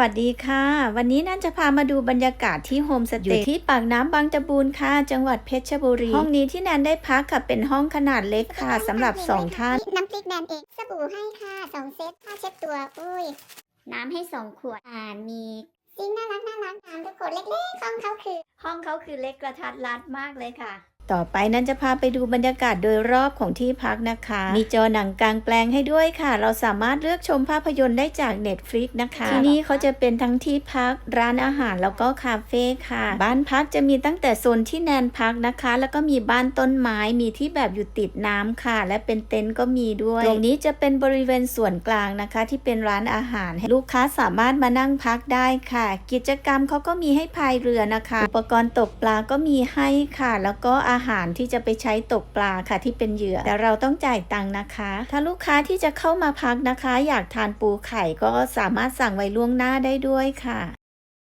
วัสดีค่ะ วันนี้นั่นจะพามาดูบรรยากาศที่โฮมสเตย์อยู่ที่ปากน้ำบางตะบูนค่ะ จังหวัดเพชรบุรี ห้องนี้ที่แนนได้พักค่ะเป็นห้องขนาดเล็กค่ะสำหรับสองท่าน น้ำพริกแนนเองสบู่ให้ค่ะสองเซตผ้าเช็ดตัวอุ้ย น้ำให้สองขวดอ่ามีซิงค์น่ารักน่ารักน้ำทุกคนเล็กๆห้องเขาคือ ห้องเขาคือเล็กกระทัดรัดมากเลยค่ะ ต่อไปนั้นจะพาไปดูบรรยากาศโดยรอบของที่พักนะคะ มีจอหนังกลางแปลงให้ด้วยค่ะ เราสามารถเลือกชมภาพยนตร์ได้จาก Netflix นะคะ ที่นี่เขาจะเป็นทั้งที่พักร้านอาหารแล้วก็คาเฟ่ค่ะ บ้านพักจะมีตั้งแต่โซนที่แนนพักนะคะ แล้วก็มีบ้านต้นไม้มีที่แบบอยู่ติดน้ำค่ะ และเป็นเต็นท์ก็มีด้วย ตรงนี้จะเป็นบริเวณส่วนกลางนะคะ ที่เป็นร้านอาหารให้ลูกค้าสามารถมานั่งพักได้ค่ะ กิจกรรมเขาก็มีให้พายเรือนะคะ อุปกรณ์ตกปลาก็มีให้ค่ะ แล้วก็อาหารที่จะไปใช้ตกปลาค่ะที่เป็นเหยื่อ แต่เราต้องจ่ายตังค์นะคะ ถ้าลูกค้าที่จะเข้ามาพักนะคะ อยากทานปูไข่ก็สามารถสั่งไว้ล่วงหน้าได้ด้วยค่ะ